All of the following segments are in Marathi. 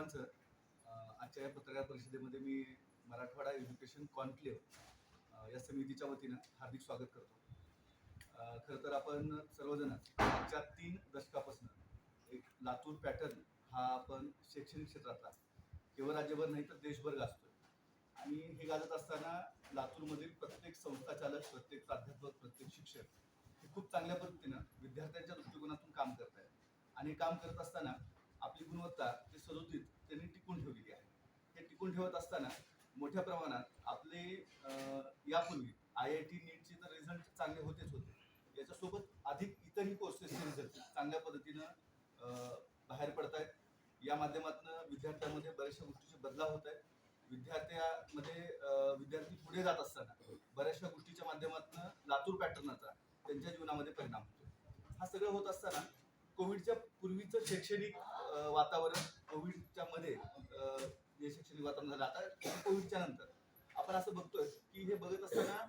सर्वांचं आजच्या या पत्रकार परिषदेमध्ये मी मराठवाडा एज्युकेशन कॉन्क्लेव्ह या समितीच्या वतीनं हार्दिक स्वागत करतो. खरं तर आपण सर्वजण मागच्या तीन दशकापासून एक लातूर पॅटर्न हा आपण शैक्षणिक क्षेत्रातला केवळ राज्यभर नाही तर देशभर गाजतोय. आणि हे गाजत असताना लातूरमधील प्रत्येक संस्थाचालक प्रत्येक प्राध्यापक प्रत्येक शिक्षक हे खूप चांगल्या पद्धतीनं विद्यार्थ्यांच्या दृष्टिकोनातून काम करत आहेत आणि हे काम करत असताना आपली गुणवत्ता ते सदोदित त्यांनी टिकून ठेवलेली आहे. हे टिकून ठेवत असताना मोठ्या प्रमाणात आपले यापूर्वी आय आय टी नीटचे तर रिझल्ट चांगले होतेच होते. याच्यासोबत अधिक इतरही कोर्सेसचे रिझल्ट चांगल्या पद्धतीनं बाहेर पडत आहेत या माध्यमातून विद्यार्थ्यांमध्ये बऱ्याचशा गोष्टीचे बदलाव होत आहेत. विद्यार्थ्यामध्ये विद्यार्थी पुढे जात असताना बऱ्याचशा गोष्टीच्या माध्यमातून लातूर पॅटर्नाचा त्यांच्या जीवनामध्ये परिणाम होतो हा सगळं होत असताना कोविडच्या पूर्वीचं शैक्षणिक वातावरण कोविडच्या मध्ये जे शैक्षणिक वातावरण झालं आता कोविडच्या नंतर. आपण असं बघतोय की हे बघत असताना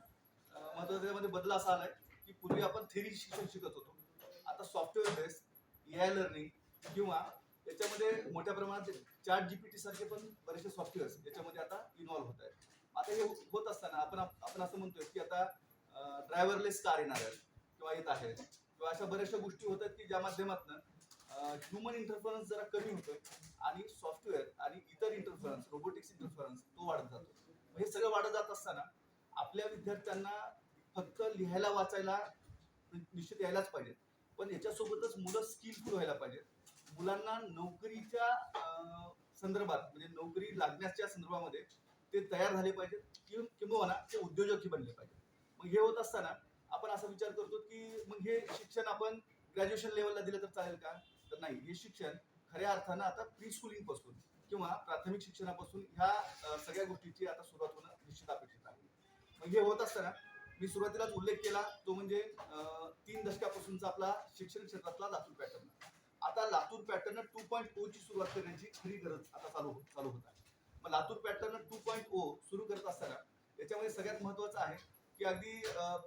महत्वाच्यामध्ये बदल असा आलाय की पूर्वी आपण थेरी शिक्षण शिकत होतो. आता software base A I learning किंवा याच्यामध्ये मोठ्या प्रमाणात चार्ट जीपीटी सारखे पण बरेचसे सॉफ्टवेअर्स याच्यामध्ये आता इन्व्हॉल्व्ह होत आहेत. आता हे होत असताना आपण आपण असं म्हणतोय की आता ड्रायव्हरलेस कार येणार आहेत किंवा येत आहेत किंवा अशा बऱ्याचशा गोष्टी होत आहेत की ज्या माध्यमातून ह्युमन इंटरफरन्स जरा कमी होतोय आणि सॉफ्टवेअर आणि इतर इंटरफरन्स रोबोटिक्स इंटरफरन्स तो वाढत जातो. हे सगळं वाढत जात असताना आपल्या विद्यार्थ्यांना फक्त लिहायला वाचायला निश्चित यायलाच पाहिजे. पण याच्यासोबतच मुलं स्किलफुल व्हायला पाहिजेत मुलांना नोकरीच्या अं, संदर्भात म्हणजे नोकरी लागण्याच्या संदर्भामध्ये ते तयार झाले पाहिजेत किंवा किंबहुना ते उद्योजकही बनले पाहिजेत मग हे होत असताना आपण असा विचार करतो की मग हे शिक्षण आपण ग्रॅज्युएशन लेवलला दिलं तर चालेल का? तर नाही हे शिक्षण खऱ्या अर्थानं आता प्री स्कूलिंगपासून किंवा प्राथमिक शिक्षणापासून ह्या सगळ्या गोष्टीची आता सुरुवात होणं निश्चित अपेक्षित आहे. मग हे होत असताना मी सुरुवातीलाच उल्लेख केला तो म्हणजे तीन दशकापासूनचा आपला शिक्षण क्षेत्रातला लातूर पॅटर्न आता Latur pattern two point O ची सुरुवात करण्याची खरी गरज आता चालू चालू होत आहे. मग Latur pattern two point O सुरू करत असताना याच्यामध्ये सगळ्यात महत्वाचं आहे की अगदी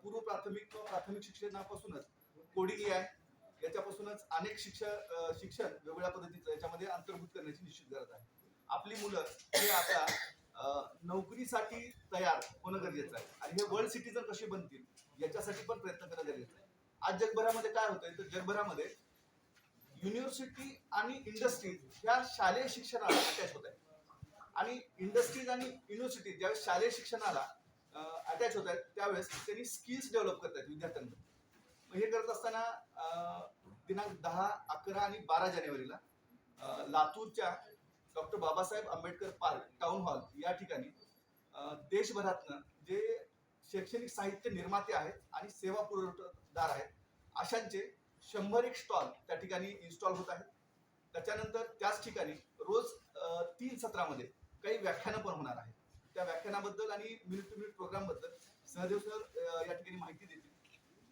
पूर्व प्राथमिक किंवा प्राथमिक शिक्षणापासूनच कोडिंग आहे याच्यापासूनच अनेक शिक्षण शिक्षण वेगवेगळ्या पद्धतीचं याच्यामध्ये अंतर्भूत करण्याची निश्चित गरज आहे. आपली मुलं हे आता नोकरीसाठी तयार होणं गरजेचं आहे. आणि हे वर्ल्ड सिटीजन कसे बनतील याच्यासाठी पण प्रयत्न करणं गरजेचं आहे. आज जगभरामध्ये काय होतंय तर जगभरामध्ये युनिव्हर्सिटी आणि इंडस्ट्रीज ह्या शालेय शिक्षणाला अटॅच होत आहेत. आणि इंडस्ट्रीज आणि युनिव्हर्सिटी ज्यावेळेस शालेय शिक्षणाला अटॅच होत आहेत त्यावेळेस त्यांनी स्किल्स डेव्हलप करत आहेत हे करत असताना दिनांक दहा अकरा आणि बारा जानेवारीला लातूरच्या doctor Babasaheb Ambedkar park town hall या ठिकाणी देशभरातनं जे शैक्षणिक साहित्य निर्माते आहेत आणि सेवा पुरवठादार आहेत अशांचे शंभर एक स्टॉल त्या ठिकाणी इन्स्टॉल होत आहेत. त्याच्यानंतर त्याच ठिकाणी रोज तीन सत्रामध्ये काही व्याख्यानं पण होणार आहेत. त्या व्याख्यानाबद्दल आणि मिनिट टू मिनिट प्रोग्रामबद्दल सहदेव सर या ठिकाणी माहिती देतील.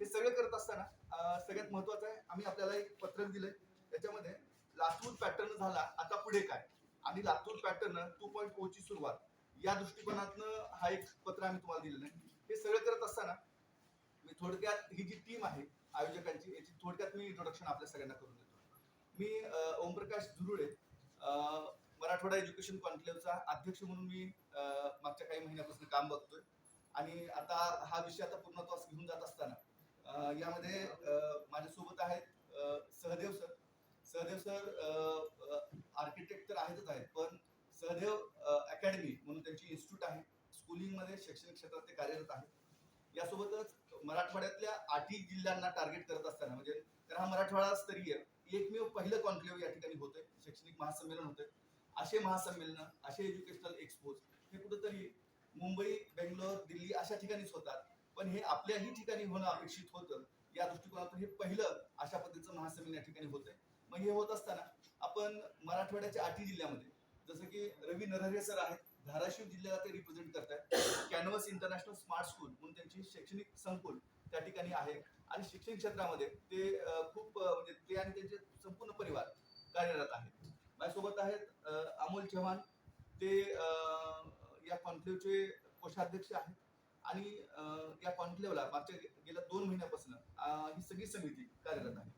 हे सगळं करत असताना सगळ्यात महत्वाचं आहे आम्ही आपल्याला एक पत्रक दिलंय. त्याच्यामध्ये लातूर पॅटर्न झाला आता पुढे काय? आणि Latur pattern two point O ची सुरुवात. या दृष्टिकोनातनं हा एक पत्र आम्ही तुम्हाला दिलेलं आहे. हे सगळं करत असताना मी थोडक्यात ही जी टीम आहे आयोजकांची याची थोडक्यात मी इंट्रोडक्शन आपल्या सगळ्यांना करून देतो. मी ओमप्रकाश धुरुळे मराठवाडा एज्युकेशन कॉन्क्लेव्हचा अध्यक्ष म्हणून मी मागच्या काही महिन्यापासून काम बघतोय. आणि आता हा विषय आता पूर्णत्वास घेऊन जात असताना यामध्ये माझ्यासोबत आहेत Sahadev sir. Sahadev sir architect तर आहेतच आहेत पण सहदेव अकॅडमी म्हणून त्यांची इन्स्टिट्यूट आहे. स्कूलिंगमध्ये शैक्षणिक क्षेत्रात ते कार्यरत आहेत. यासोबतच मराठवाड्यातल्या आठही जिल्ह्यांना टार्गेट करत असताना म्हणजे तर हा मराठवाडा स्तरीय एकमेव पहिलं कॉन्क्लेव्ह या ठिकाणी होतंय. शैक्षणिक महासंमेलन होतंय. असे महासंमेलन असे एज्युकेशनल एक्सपोज हे कुठेतरी मुंबई बेंगलोर दिल्ली अशा ठिकाणीच होतात. पण हे आपल्याही ठिकाणी होणं अपेक्षित होतं. या दृष्टिकोनातून हे पहिलं अशा पद्धतीचं महासंमेलन या ठिकाणी होतंय. मग हे होत असताना आपण मराठवाड्याच्या आठही जिल्ह्यामध्ये जसं की रवी नरहरे सर आहेत धाराशिव जिल्ह्याला ते रिप्रेझेंट करतात कॅनव्हस इंटरनॅशनल स्मार्ट स्कूल म्हणून त्यांची शैक्षणिक संकुल त्या ठिकाणी आहे. आणि शिक्षण क्षेत्रामध्ये ते खूप म्हणजे ते आणि त्यांचे संपूर्ण परिवार कार्यरत आहेत. माझ्यासोबत आहेत अमोल चव्हाण. ते अं, या कॉन्क्लेव्हचे कोषाध्यक्ष आहेत. आणि अं, या कॉन्क्लेव्हला मागच्या गेल्या दोन महिन्यापासून ही सगळी समिती कार्यरत आहे.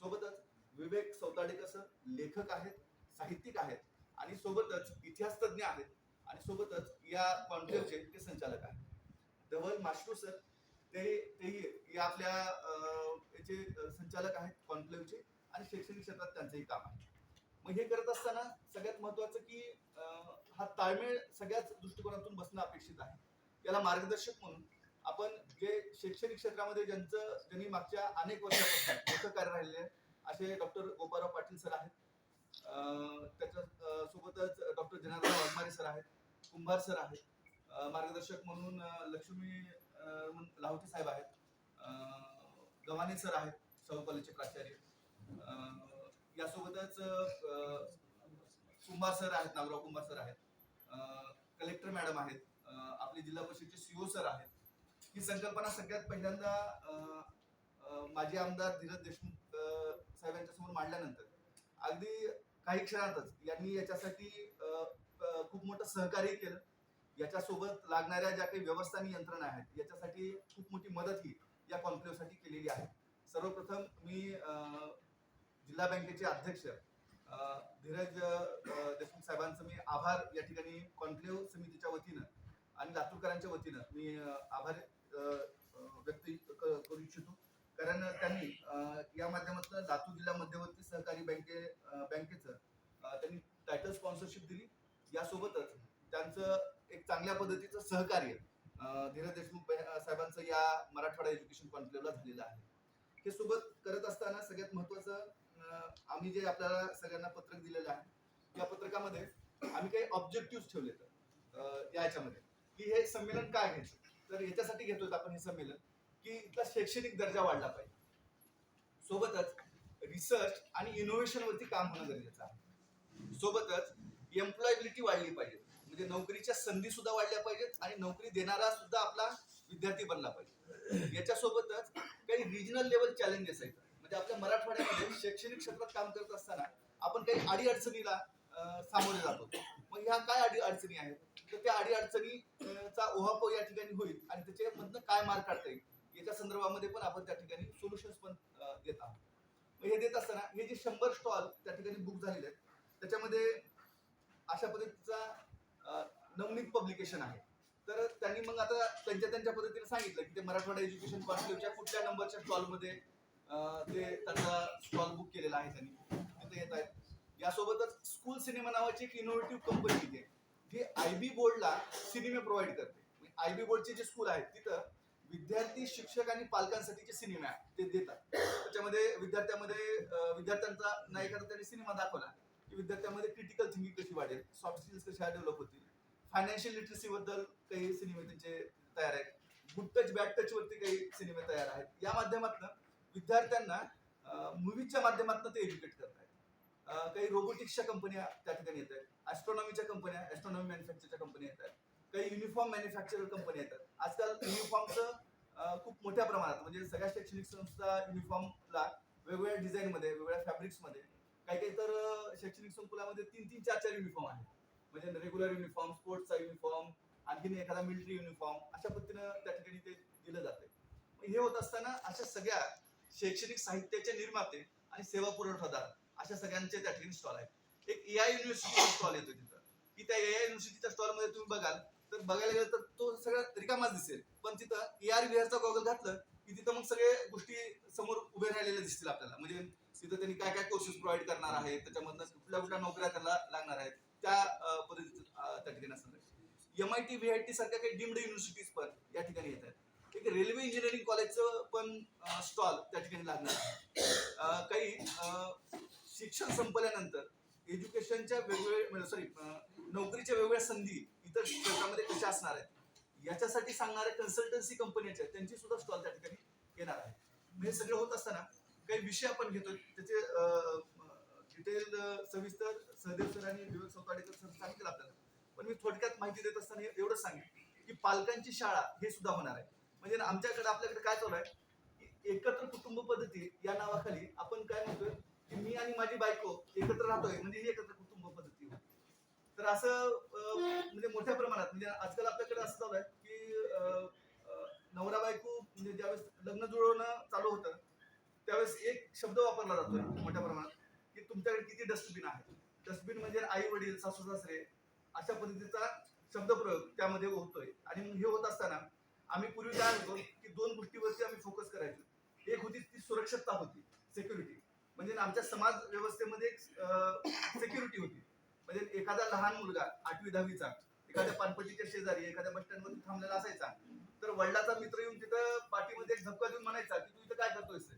सोबतच विवेक सौताडेकर सर लेखक आहेत साहित्यिक आहेत आणि सोबतच इतिहास तज्ज्ञ आहेत आणि सोबतच या कॉन्क्लेव्हचे ते संचालक आहेत. धवल मास्टर सर ते तेही या आपल्या अं, याचे संचालक आहेत कॉन्क्लेव्हचे आणि शैक्षणिक क्षेत्रात त्यांचंही काम आहे. मग हे करत असताना सगळ्यात महत्वाचं की अं, हा ताळमेळ सगळ्याच दृष्टिकोनातून बसणं अपेक्षित आहे. याला मार्गदर्शक म्हणून आपण जे शैक्षणिक क्षेत्रामध्ये ज्यांचं ज्यांनी मागच्या अनेक वर्षापासून मोठं कार्य राहिले आहे, असे डॉक्टर गोपाराव पाटील सर आहेत. त्याच्या सोबतच डॉक्टर जनार्दन वाघमारे सर आहेत कुंभार सर आहेत. मार्गदर्शक म्हणून लक्ष्मी लाहोटी साहेब आहेत. अं, गव्हाणे सर आहेत शाहू कॉलेजचे प्राचार्य. यासोबतच कुंभार सर आहेत नागराव कुंभार सर आहेत. कलेक्टर मॅडम आहेत. आपले जिल्हा परिषदचे सीओ सर आहेत. ही संकल्पना सगळ्यात पहिल्यांदा माजी आमदार धीरज देशमुख साहेबांच्या समोर मांडल्यानंतर. अगदी काही क्षणातच यांनी याच्यासाठी खूप मोठं सहकार्य केलं. याच्यासोबत लागणाऱ्या ज्या काही व्यवस्था आणि यंत्रणा आहेत याच्यासाठी खूप मोठी मदत ही या कॉन्क्लेव्हसाठी केलेली आहे. सर्वप्रथम मी अं, जिल्हा बँकेचे अध्यक्ष अं, धीरज देशमुख साहेबांचं मी आभार या ठिकाणी कॉन्क्लेव्ह समितीच्या वतीनं आणि लातूरकरांच्या वतीनं मी आभार व्यक्त करू इच्छितो. कारण त्यांनी या माध्यमातून लातूर जिल्हा मध्यवर्ती सहकारी बँके बँकेचं त्यांनी टायटल स्पॉन्सरशिप दिली. यासोबतच त्यांचं एक चांगल्या पद्धतीचं सहकार्य धीरज देशमुख साहेबांचं या मराठवाडा एज्युकेशन कॉन्क्लेव्हला झालेलं आहे. हे सोबत करत असताना सगळ्यात महत्वाचं आम्ही जे आपल्याला सगळ्यांना पत्रक दिलेलं आहे या पत्रकामध्ये आम्ही काही ऑब्जेक्टिव्ह ठेवले या याच्यामध्ये. की हे संमेलन काय घ्यायचं? तर याच्यासाठी घेतोय आपण हे संमेलन की इथला शैक्षणिक दर्जा वाढला पाहिजे. सोबतच रिसर्च आणि इनोव्हेशन वरती काम होणं गरजेचं आहे. सोबतच एम्प्लॉयबिलिटी वाढली पाहिजे. म्हणजे नोकरीच्या संधी सुद्धा वाढल्या पाहिजेत आणि नोकरी देणारा सुद्धा आपला विद्यार्थी बनला पाहिजे. याच्यासोबतच काही रिजनल लेवल चॅलेंजेस आहेत. म्हणजे आपल्या मराठवाड्यामध्ये शैक्षणिक क्षेत्रात काम करत असताना आपण काही अडी अडचणीला सामोरे जातो मग ह्या काय अडी अडचणी आहेत? तर त्या अडी अडचणीचा ओहापोह या ठिकाणी होईल आणि त्याच्यामधनं काय मार्ग काढता येईल याच्या संदर्भामध्ये पण आपण त्या ठिकाणी सोल्युशन्स पण देत आहोत. मग हे देत असताना हे जे शंभर स्टॉल त्या ठिकाणी बुक झालेले आहेत त्याच्यामध्ये अशा पद्धतीचा नवनीत पब्लिकेशन आहे. तर त्यांनी मग आता त्यांच्या त्यांच्या पद्धतीने सांगितलं की ते मराठवाडा एज्युकेशन कॉन्क्लेव्हच्या कुठल्या नंबरच्या स्टॉलमध्ये ते त्यांचा स्टॉल बुक केलेला आहे त्यांनी. तिथे येत आहेत. यासोबतच स्कूल सिनेमा नावाची एक इनोव्हेटिव्ह कंपनी इथे. ती आय बी बोर्डला सिनेमे प्रोव्हाइड करते. आय बी बोर्डचे जे स्कूल आहेत तिथं विद्यार्थी शिक्षक आणि पालकांसाठीचे सिनेमे आहेत ते देतात. त्याच्यामध्ये विद्यार्थ्यामध्ये विद्यार्थ्यांचा नाही एखादा त्यांनी सिनेमा दाखवला की विद्यार्थ्यामध्ये क्रिटिकल थिंकिंग कशी वाढेल सॉफ्ट स्किल्स कशा डेव्हलप होतील फायनान्शियल लिटरसी बद्दल काही सिनेमे त्यांचे तयार आहेत गुड टच बॅड टच वरती काही सिनेमे तयार आहेत. या माध्यमातून विद्यार्थ्यांना मूवीच्या माध्यमातून ते एज्युकेट करत आहेत काही रोबोटिक्सच्या कंपन्या त्या ठिकाणी येत आहेत ॲस्ट्रॉनॉमीच्या कंपन्या ॲस्ट्रॉनॉमी मॅन्युफॅक्चरच्या कंपन्या येतात. काही युनिफॉर्म मॅन्युफॅक्चर कंपन्या येतात. आजकाल युनिफॉर्मचं खूप मोठ्या प्रमाणात म्हणजे सगळ्या शैक्षणिक संस्था युनिफॉर्मला वेगवेगळ्या डिझाईनमध्ये वेगवेगळ्या फॅब्रिक्समध्ये काही काही तर शैक्षणिक संकुलामध्ये तीन तीन चार चार युनिफॉर्म आहेत. म्हणजे रेग्युलर युनिफॉर्म स्पोर्ट्सचा युनिफॉर्म आणखीन एखादा मिलिटरी युनिफॉर्म अशा पद्धतीनं त्या ठिकाणी ते दिलं जाते. हे होत असताना अशा सगळ्या शैक्षणिक साहित्याचे निर्माते आणि सेवा पुरवठादार अशा सगळ्यांचे त्या ठिकाणी स्टॉल आहेत. एक ए आय युनिव्हर्सिटीचा स्टॉल येतो तिथं. की त्या ए आय युनिव्हर्सिटीच्या स्टॉलमध्ये तुम्ही बघाल तर बघायला गेलं तर तो सगळा रिकामाच दिसेल. पण तिथं ए आर व्हीआरचा गॉगल घातलं की तिथं मग सगळे गोष्टी समोर उभे राहिलेल्या दिसतील आपल्याला. म्हणजे तिथं त्यांनी काय काय कोर्सेस प्रोव्हाइड करणार आहेत त्याच्यामधनं कुठल्या कुठल्या नोकऱ्या त्याला लागणार आहेत त्या पद्धतीचं त्या ठिकाणी असणार M I T V I T सारख्या काही डीम्ड युनिव्हर्सिटीज पण या ठिकाणी येत आहेत. एक रेल्वे इंजिनिअरिंग कॉलेजचं पण स्टॉल त्या ठिकाणी लागणार आहे. काही शिक्षण संपल्यानंतर एज्युकेशनच्या वेगवेगळ्या म्हणजे सॉरी नोकरीच्या वेगवेगळ्या संधी इतर क्षेत्रामध्ये कशा असणार आहेत? याच्यासाठी सांगणाऱ्या कन्सल्टन्सी कंपन्याच्या आहेत, त्यांची सुद्धा स्टॉल त्या ठिकाणी येणार आहे. म्हणजे हे सगळं होत असताना काही विषय आपण घेतो त्याचे डिटेल सविस्तर सहदेव सर आणि विवेक सौताडेकर सर सांगितलं आपल्याला. पण मी थोडक्यात माहिती देत असताना एवढं एवढंच सांगेन की पालकांची शाळा हे सुद्धा होणार आहे. म्हणजे आमच्याकडे आपल्याकडे काय चालू आहे? एकत्र कुटुंब पद्धती या नावाखाली आपण काय म्हणतोय? मी आणि माझी बायको एकत्र राहतोय म्हणजे ही एकत्र कुटुंब पद्धती. तर असं म्हणजे मोठ्या प्रमाणात म्हणजे आजकाल आपल्याकडे असं चालू आहे की नवरा बायको म्हणजे ज्यावेळेस लग्न जुळवणं चालू होतं त्यावेळेस एक शब्द वापरला जातोय मोठ्या प्रमाणात की तुमच्याकडे किती डस्टबिन आहे? डस्टबिन म्हणजे आई वडील सासू सासरे अशा पद्धतीचा शब्दप्रयोग त्यामध्ये होतोय. आणि मग हे होत असताना आम्ही पूर्वी काय होतो की दोन गोष्टीवरती आम्ही फोकस करायचो. एक होती ती सुरक्षितता होती सिक्युरिटी म्हणजे आमच्या समाज व्यवस्थेमध्ये सिक्युरिटी होती. म्हणजे एखादा लहान मुलगा आठवी दहावीचा एखाद्या पानपट्टीच्या शेजारी एखाद्या बस स्टँडमध्ये थांबलेला असायचा. तर वडिलाचा मित्र येऊन तिथं पाठीमध्ये एक झपका देऊन म्हणायचा की तू इथं काय करतोयस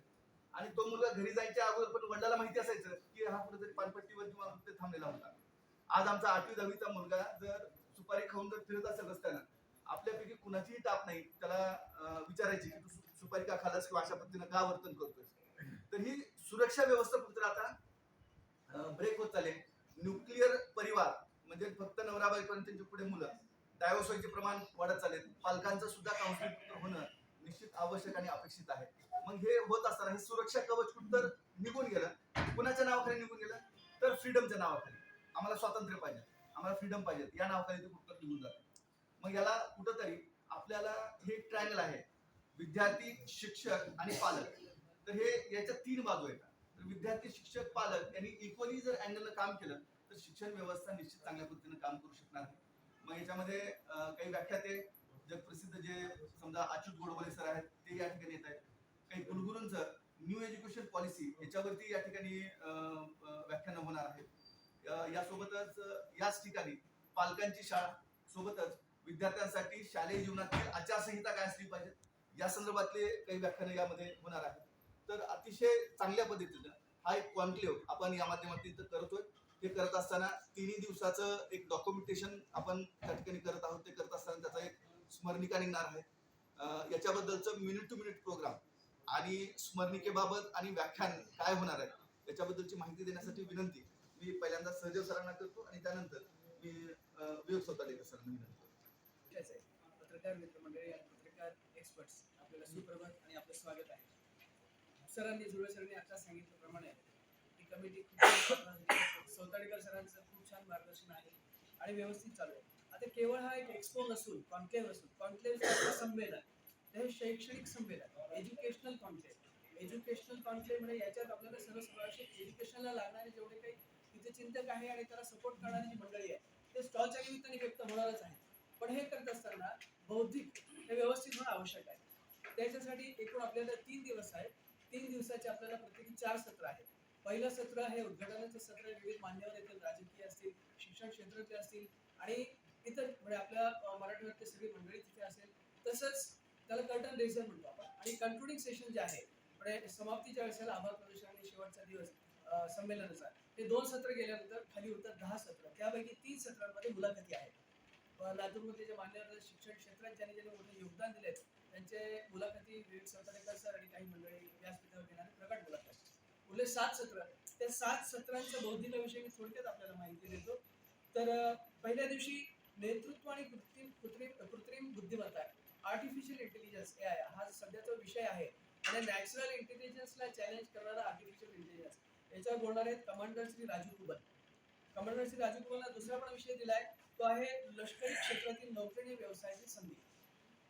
आणि तो मुलगा घरी जायच्या अगोदर पण वडिलाला माहिती असायचं की हा कुठेतरी पानपट्टीवर किंवा कुठे थांबलेला होता. आज आमचा आठवी दहावीचा मुलगा जर सुपारी खाऊन जर फिरत असेल रस्त्यानं आपल्यापैकी कुणाचीही टाप नाही. त्याला विचारायची की तू सुपारी का खालास किंवा अशा पद्धतीनं का वर्तन करतोय तर ही सुरक्षा व्यवस्था फक्त आता ब्रेक होत चालले. न्यूक्लिअर परिवार म्हणजे फक्त नवराबाईपर्यंत त्यांच्या पुढे मुलं डायव्होर्स प्रमाण वाढत चालले. पालकांचं सुद्धा काउन्सिलिंग होणं निश्चित आवश्यक आणि अपेक्षित आहे. मग हे होत असताना हे सुरक्षा कवच कुठं निघून गेलं. कुणाच्या नावाखाली निघून गेलं? तर फ्रीडमच्या नावाखाली. आम्हाला स्वातंत्र्य पाहिजे. आम्हाला फ्रीडम पाहिजे. या नावाखाली ते कुठं निघून जातं. मग याला कुठंतरी आपल्याला हे ट्रायंगल आहे. विद्यार्थी शिक्षक आणि पालक. तर हे याच्या तीन बाजू आहेत. तर विद्यार्थी शिक्षक पालक यांनी इक्वली जर अँगलनं काम केलं तर शिक्षण व्यवस्था निश्चित चांगल्या पद्धतीनं काम करू शकणार मग याच्यामध्ये काही व्याख्याते जगप्रसिद्ध जे समजा अच्युत गोडबोले सर आहेत ते या ठिकाणी येत आहेत. काही कुलगुरूंचं न्यू एज्युकेशन पॉलिसी याच्यावरती या ठिकाणी व्याख्यानं होणार आहेत. यासोबतच याच ठिकाणी पालकांची शाळा सोबतच विद्यार्थ्यांसाठी शालेय जीवनातील आचारसंहिता काय असली पाहिजे या संदर्भातले काही व्याख्यानं यामध्ये होणार आहेत. तर अतिशय चांगल्या पद्धतीनं हा एक कॉन्क्लेव्ह आपण या माध्यमातून इथं करतोय ते करत असताना तिन्ही दिवसाचं एक डॉक्युमेंटेशन आपण त्या ठिकाणी करत आहोत. ते करत असताना त्याचा एक स्मरणिका निघणार आहे. याच्याबद्दलचं मिनिट टू मिनिट प्रोग्राम आणि स्मरणिकेबाबत आणि व्याख्यान काय होणार आहे याच्याबद्दलची माहिती देण्यासाठी विनंती. मी पहिल्यांदा सहजव सरांना करतो आणि त्यानंतर मी अं, विवेक स्वतः सरांना विनंती करतो. पत्रकार मित्रमंडळी पत्रकार एक्सपर्ट्स आपल्याला सुप्रभात आणि आपलं स्वागत आहे. सरांनी जुळे सरांनी आता सांगितल्याप्रमाणे ही कमिटी खूप सरांचं खूप छान मार्गदर्शन आहे आणि व्यवस्थित चालू आहे. आता केवळ हा एक एक्सपो नसून कॉन्क्लेव्ह नसून कॉन्क्लेव्ह संमेलन हे शैक्षणिक संमेलन एज्युकेशनल कॉन्क्लेव्ह एज्युकेशनल कॉन्क्लेव्ह म्हणजे याच्यात आपल्याला सर्व सर्वांशी एज्युकेशनला लागणारे जेवढे काही तिथे चिंतक आहे आणि त्याला सपोर्ट करणारी जी मंडळी आहे ते स्टॉलच्या निमित्ताने व्यक्त होणारच आहे पण हे करत असताना बौद्धिक हे व्यवस्थित होणं आवश्यक आहे. त्याच्यासाठी एकूण आपल्याला तीन दिवस आहेत. तीन दिवसाचे आपल्याला प्रत्येकी चार सत्र आहेत. पहिलं सत्र हे उद्घाटनाचं सत्र विविध मान्यवर येतील राजकीय असतील शिक्षण क्षेत्रातले असतील आणि इतर म्हणजे आपल्या अं, सगळी मंडळी तिथे असेल. तसंच त्याला कर्टन रेझर म्हणतो आपण. आणि कंक्लुडिंग सेशन जे आहे म्हणजे समाप्तीच्या वेळेला आभार प्रदर्शन आणि शेवटचा दिवस संमेलनाचा. हे दोन सत्र गेल्यानंतर खाली होतात दहा सत्र. त्यापैकी तीन सत्रांमध्ये मुलाखती आहेत. लातूरमध्ये जे मान्यवर शिक्षण क्षेत्रात ज्यांनी ज्यांनी मोठे योगदान दिले त्यांचे मुलाखती विविध सरकारकर सर आणि काही मंडळी व्यासपीठावर घेणारे प्रकट मुलाखत. उरले सात सत्र. त्या सात सत्रांच्या बौद्धिकाविषयी मी थोडक्यात आपल्याला माहिती देतो. तर पहिल्या दिवशी नेतृत्व आणि कृत्रिम कृत्रिम कृत्रिम बुद्धिमत्ता आर्टिफिशियल इंटेलिजन्स ए आय हा सध्याचा विषय आहे. आणि नॅचरल इंटेलिजन्सला चॅलेंज करणारा आर्टिफिशियल इंटेलिजन्स याच्यावर बोलणार आहेत कमांडर श्री राजू कुबल. कमांडर श्री राजू कुबलला दुसरा पण विषय दिलाय. तो आहे लष्करी क्षेत्रातील नोकरी आणि व्यवसायाची संधी.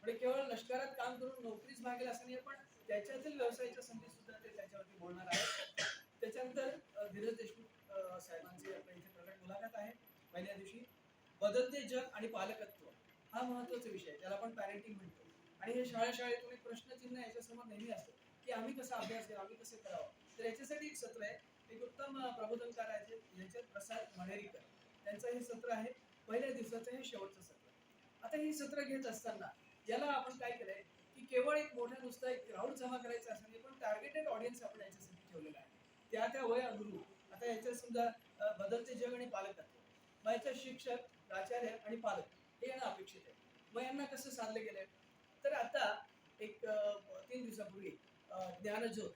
म्हणजे केवळ लष्करात काम करून नोकरीच भागेल असं नाही पण त्याच्यातील व्यवसायाच्या संधी सुद्धा ते त्याच्यावरती बोलणार आहेत. त्याच्यानंतर धीरज देशमुख साहेबांची आपल्या इथे प्रकट मुलाखत आहे. पहिल्या दिवशी बदलते जग आणि पालकत्व हा महत्त्वाचा विषय आहे त्याला आपण पॅरेंटिंग म्हणतो. आणि हे शाळा शाळेतून एक प्रश्नचिन्ह याच्यासमोर नेहमी असतो की आम्ही कसा अभ्यास केला आम्ही कसे करावं? तर याच्यासाठी एक सत्र आहे एक उत्तम प्रबोधनकार आहे याच्यात यांच्यात प्रसाद मणेरीकर. त्यांचं हे सत्र आहे पहिल्या दिवसाचं हे शेवटचं सत्र. आता हे सत्र घेत असताना याला आपण काय केलंय की केवळ एक मोठा नुसता एक क्राऊड जमा करायचा असं नाही पण टार्गेटेड ऑडियन्स आपण याच्यासाठी ठेवलेला आहे. त्या त्या वय अनुरूप. आता याच्यात समजा बदलते जग आणि पालक असतो मग याच्यात शिक्षक प्राचार्य आणि पालक हे यांना अपेक्षित आहे. मग यांना कसं साधलं गेलंय? तर आता एक तीन दिवसापूर्वी ज्ञानज्योत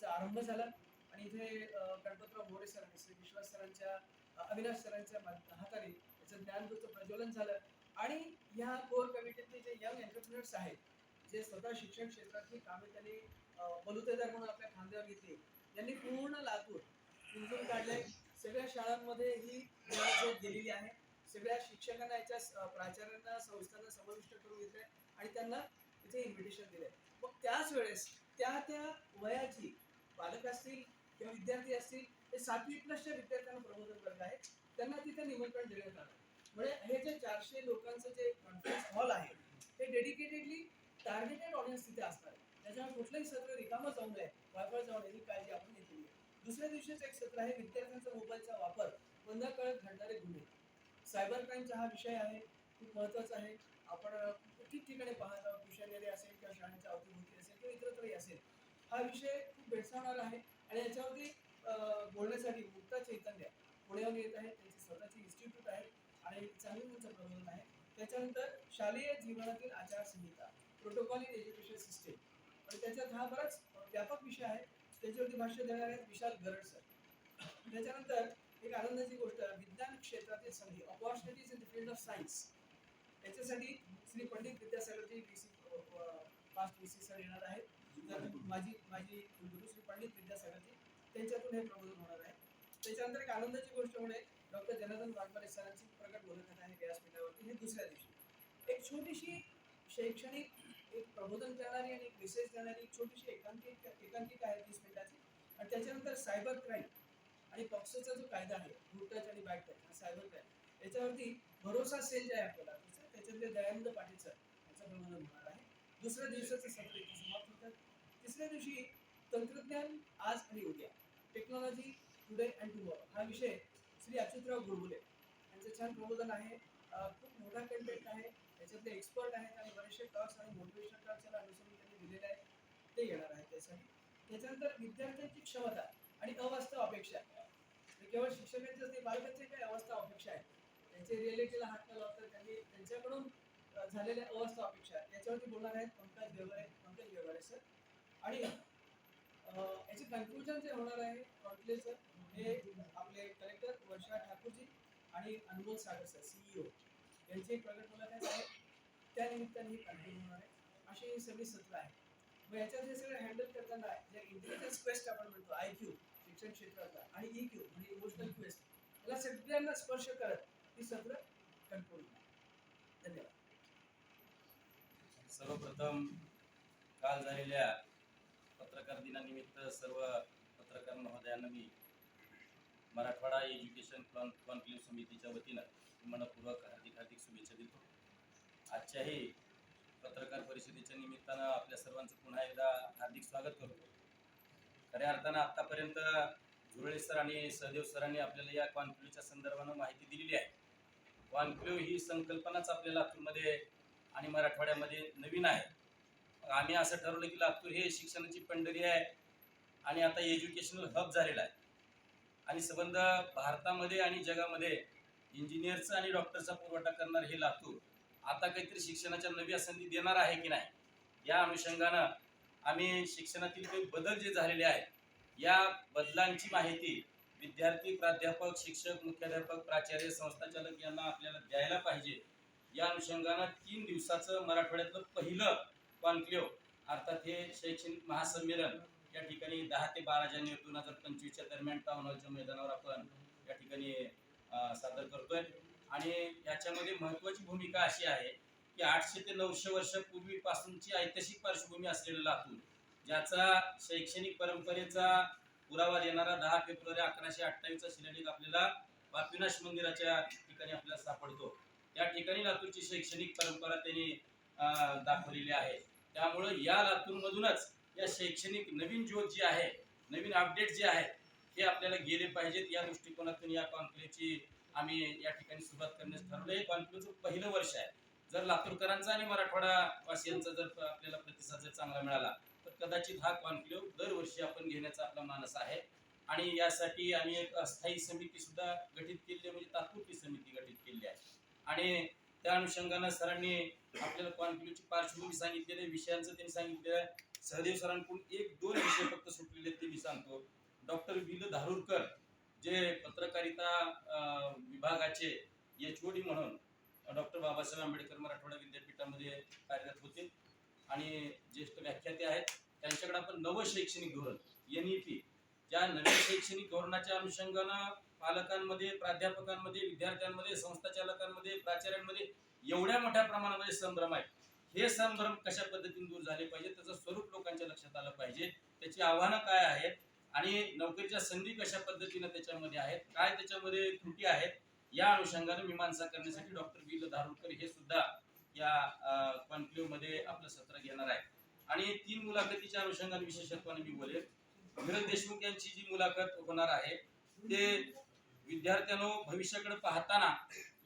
चा आरंभ झाला. आणि इथे गणपतराव मोरे सरांनी श्री विश्वास सरांच्या अविनाश सरांच्या हाताने याचं ज्ञानज्योतचं प्रज्वलन झालं. आणि ह्या कोर कमिटीतले जे यंग एंटरप्रिनर्स आहेत जे स्वतः शिक्षण क्षेत्रातली कामे त्यांनी बलुतेदार म्हणून आपल्या खांद्यावर घेतली. त्यांनी पूर्ण लातूर उंजून काढले सगळ्या शाळांमध्ये ही ज्ञानज्योत गेलेली आहे. सगळ्या शिक्षकांना याच्या प्राचार्यांना संस्थांना समाविष्ट करून घेतले आणि त्यांना इथे इन्व्हिटेशन दिले मग त्याच वेळेस त्या त्या वयाची पालक असतील किंवा विद्यार्थी असतील हे सातवी प्लसच्या विद्यार्थ्यांना प्रबोधन करत आहेत. त्यांना तिथे निमंत्रण देण्यात आलं. म्हणजे हे जे चारशे लोकांचं जे कॉन्फरन्स हॉल आहे ते डेडिकेटेडली टार्गेटेड ऑडियन्स तिथे असणार त्याच्यामुळे कुठलंही सत्र रिकामं जाऊ नये. वायफळ जाऊ नये ही काळजी आपण घेतली आहे दुसऱ्या दिवशीच एक सत्र आहे विद्यार्थ्यांचा मोबाईलचा वापर. बंद कळत घडणारे गुन्हे. सायबर क्राईमचा हा विषय आहे खूप महत्त्वाचा आहे. आपण ठिकठिकाणी पाहत आहोत ट्युशनरी असेल किंवा शाळेच्या अवतीभोवती असेल किंवा इतरत्रही असेल. हा विषय खूप भेडसावणारा आहे आणि याच्यावरती बोलण्यासाठी मुक्ता चैतन्य पुण्याहून येत आहे. त्यांची स्वतःची इन्स्टिट्यूट आहे. आणि चांगली उंच प्रबोधन आहे. त्याच्यानंतर शालेय जीवनातील आचारसंहिता प्रोटोकॉल इन एज्युकेशन सिस्टीम आणि त्याच्यात हा बराच व्यापक विषय आहे. त्याच्यावरती भाष्य देणार आहेत विशाल गरड सर. त्याच्यानंतर एक आनंदाची गोष्ट विज्ञान क्षेत्रातील संधी opportunities in the field of science याच्यासाठी Shri Pandit Vidyasagarji V C past V C sir येणार आहेत. तर माझी माझी कुलगुरू श्री पंडित विद्यासागरजी त्यांच्यातून हे प्रबोधन होणार आहे. त्याच्यानंतर एक आनंदाची गोष्ट म्हणजे डॉक्टर जनार्दन वाघमारे सरांची प्रकट बोलत आहे व्यासपीठावरती हे दुसऱ्या दिवशी. एक छोटीशी शैक्षणिक एक प्रबोधन करणारी आणि एक मेसेज देणारी एक छोटीशी एकांकिक एकांकिका आहे तीस मिनिटाची. आणि त्याच्यानंतर सायबर क्राईम आणि पॉक्सोचा जो कायदा आहे गुड टच आणि बॅड टच हा सायबर क्राईम याच्यावरती भरोसा सेल जे आहे आपल्याला त्याच्यातले दयानंद पाटील सर यांचं प्रबोधन होणार आहे. दुसऱ्या दिवसाचं सत्र इथे समाप्त होतात तिसऱ्या दिवशी तंत्रज्ञान आज आणि उद्या. टेक्नॉलॉजी टुडे अँड टुमॉरो हा विषय श्री अच्युतराव गुरगुले यांचं छान प्रबोधन आहे. खूप मोठा कंटेंट आहे. त्याच्यातले एक्सपर्ट आहेत आणि बरेचसे टॉक्स आणि मोटिवेशन टॉक्स याला अनुसरून त्यांनी दिलेले आहेत. ते येणार आहेत त्यासाठी. त्याच्यानंतर विद्यार्थ्यांची क्षमता आणि अवस्था अपेक्षा. केवळ शिक्षकांचंच नाही बालकांच्या काही अवस्था अपेक्षा आहेत. त्यांचे रिअलिटीला हात न लावता त्यांनी त्यांच्याकडून झालेल्या अवस्था अपेक्षा. याच्यावरती बोलणार आहेत पंकज व्यवहारे पंकज व्यवहारे सर आणि याचे कन्क्लुजन जे होणार आहे कॉन्क्लेव्ह सर हे आपले कलेक्टर वर्षा ठाकूरजी आणि अनमोल सागर सर सीईओ यांची एक प्रगट मुलाखत आहे. त्या निमित्ताने ही कन्क्लूड होणार आहे. अशी ही सगळी सत्र आहे. मग याच्यात हे सगळं हँडल करताना जे इंटेलिजन्स क्वेस्ट आपण म्हणतो आय क्यू शिक्षण क्षेत्राचा आणि ई क्यू म्हणजे इमोशनल क्वेस्ट याला सगळ्यांना स्पर्श करत ही सत्र कंट्रोल धन्यवाद. सर्वप्रथम काल झालेल्या पत्रकार दिनानिमित्त सर्व पत्रकार महोदयांना मी मराठवाडा एज्युकेशन कॉन कॉन्क्लेव्ह समितीच्या वतीनं मनपूर्वक हार्दिक हार्दिक शुभेच्छा देतो. आजच्याही पत्रकार परिषदेच्या निमित्तानं आपल्या सर्वांचं पुन्हा एकदा हार्दिक स्वागत करतो. खऱ्या अर्थानं आत्तापर्यंत झुरळे सर आणि सहदेव सरांनी आपल्याला या कॉन्क्लेव्हच्या संदर्भानं माहिती दिलेली आहे. कॉन्क्लेव्ह ही संकल्पनाच आपल्या लातूरमध्ये आणि मराठवाड्यामध्ये नवीन आहे. आम्ही असं ठरवलं की लातूर हे शिक्षणाची पंढरी आहे आणि आता एज्युकेशनल हब झालेला आहे. आणि संबंध भारतामध्ये आणि जगामध्ये इंजिनियरचा आणि डॉक्टरचा पुरवठा करणार हे लातूर आता काहीतरी शिक्षणाच्या नव्या संधी देणार आहे की नाही? या अनुषंगानं आम्ही शिक्षणातील काही बदल जे झालेले आहेत या बदलांची माहिती विद्यार्थी प्राध्यापक शिक्षक मुख्याध्यापक प्राचार्य संस्थाचालक यांना आपल्याला द्यायला पाहिजे. या अनुषंगानं तीन दिवसाचं मराठवाड्यातलं पहिलं कॉन्क्लेव अर्थात हे शैक्षणिक महासंमेलन या ठिकाणी दहा ते बारा जानेवारी दोन हजार पंचवीसच्या दरम्यान टाउन हॉलच्या मैदानावर आपण या ठिकाणी सादर करतोय. आणि याच्यामध्ये महत्वाची भूमिका अशी आहे की आठशे ते नऊशे वर्षापूर्वीपासूनची ऐतिहासिक पार्श्वभूमी असलेलं लातूर ज्याचा शैक्षणिक परंपरेचा पुरावा देणारा दहा फेब्रुवारी अकराशे अठ्ठावीसचा शिलालेख आपल्याला पापिनाश मंदिराच्या ठिकाणी आपल्याला सापडतो. त्या ठिकाणी लातूरची शैक्षणिक परंपरा त्यांनी दाखवलेली आहे. त्यामुळं या लातूरमधूनच या शैक्षणिक नवीन ज्योत जी आहे नवीन अपडेट जे आहेत हे आपल्याला गेले पाहिजेत. या दृष्टिकोनातून या कॉन्क्लेव्हची आम्ही या ठिकाणी सुरुवात करण्यास ठरवलं हे कॉन्क्लेव्हचं पहिलं वर्ष आहे. जर लातूरकरांचा आणि मराठवाडा वासियांचा जर आपल्याला प्रतिसाद जर चांगला मिळाला तर कदाचित हा कॉन्क्लेव्ह दरवर्षी आपण घेण्याचा आपला मानस आहे. आणि यासाठी आम्ही एक अस्थायी समिती सुद्धा गठीत केली म्हणजे तात्पुरती समिती गठीत केली आहे. आणि त्या अनुषंगानं सरांनी आपल्याला कॉन्क्लेव्हची पार्श्वभूमी सांगितलेली विषयांचं त्यांनी सांगितलेलं आहे. सहदेव सरांकडून एक दोन विषय फक्त सुटलेले ते मी सांगतो. डॉक्टर विल धारूरकर जे पत्रकारिता विभागाचे एच ओ डी म्हणून डॉक्टर बाबासाहेब आंबेडकर मराठवाडा विद्यापीठामध्ये कार्यरत होते. आणि ज्येष्ठ व्याख्याते आहेत. त्यांच्याकडे आपण नवं शैक्षणिक धोरण एन ई पी ज्या नवीन शैक्षणिक धोरणाच्या अनुषंगानं पालकांमध्ये प्राध्यापकांमध्ये विद्यार्थ्यांमध्ये संस्थाचालकांमध्ये प्राचार्यांमध्ये एवढ्या मोठ्या प्रमाणामध्ये संभ्रम आहे. हे संभ्रम कशा पद्धतीने दूर झाले पाहिजे? त्याचं स्वरूप लोकांच्या लक्षात आलं पाहिजे. त्याची आव्हानं काय आहेत? आणि नोकरीच्या संधी कशा पद्धतीनं त्याच्यामध्ये आहेत? काय त्याच्यामध्ये त्रुटी आहेत? या अनुषंगाने मीमांसा करण्यासाठी डॉक्टर बी. धारुरकर हे सुद्धा या कॉन्क्लेव्हमध्ये आपलं सत्र घेणार आहे आणि तीन मुलाखतीच्या अनुषंगाने विशेषत्वाने मी बोलेल विरल देशमुख यांची जी मुलाखत होणार आहे ते विद्यार्थ्यांनो भविष्याकडे पाहताना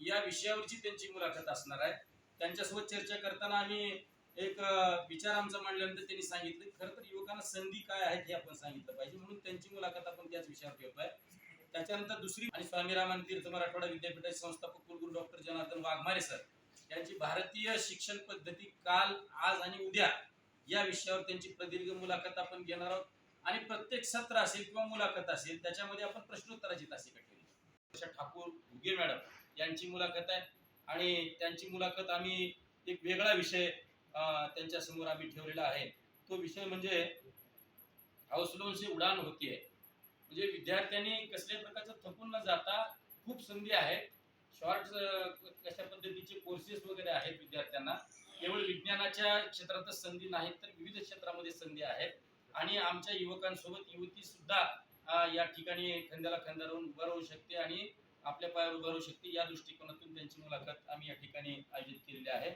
या विषयावरची त्यांची मुलाखत असणार आहे. त्यांच्यासोबत चर्चा करताना आम्ही एक विचार आमचा मांडल्यानंतर त्यांनी सांगितलं की खरं तर युवकांना संधी काय आहेत हे आपण सांगितलं पाहिजे. म्हणून त्यांची मुलाखत आपण त्याच विषयावर आहे त्याच्यानंतर दुसरी आणि स्वामी रामान तीर्थ मराठवाडा विद्यापीठाचे संस्थापक कुलगुरू डॉक्टर जनार्दन वाघमारे सर यांची भारतीय शिक्षण पद्धती काल आज आणि उद्या या विषयावर त्यांची प्रदीर्घ मुलाखत आपण घेणार आहोत. आणि प्रत्येक सत्र असेल किंवा मुलाखत असेल त्याच्यामध्ये आपण प्रश्नोत्तराची तासिका ठेवली. ठाकूर घुगे मॅडम यांची मुलाखत आहे. आणि त्यांची मुलाखत आम्ही एक वेगळा विषय त्यांच्यासमोर आम्ही ठेवलेला आहे. तो विषय म्हणजे हाऊस लोनची उडान होतीये. म्हणजे विद्यार्थ्यांनी कसल्याही प्रकारचं थकून न जाता खूप संधी आहेत. शॉर्ट कशा पद्धतीचे कोर्सेस वगैरे आहेत विद्यार्थ्यांना. केवळ विज्ञानाच्या क्षेत्रातच संधी नाहीत तर विविध क्षेत्रामध्ये संधी आहेत. आणि आमच्या युवकांसोबत युवती सुद्धा या ठिकाणी खांद्याला खांदा राहून उभा राहू शकते आणि आपल्या पायावर उभारू शकते. या दृष्टिकोनातून त्यांची मुलाखत आम्ही या ठिकाणी आयोजित केलेली आहे.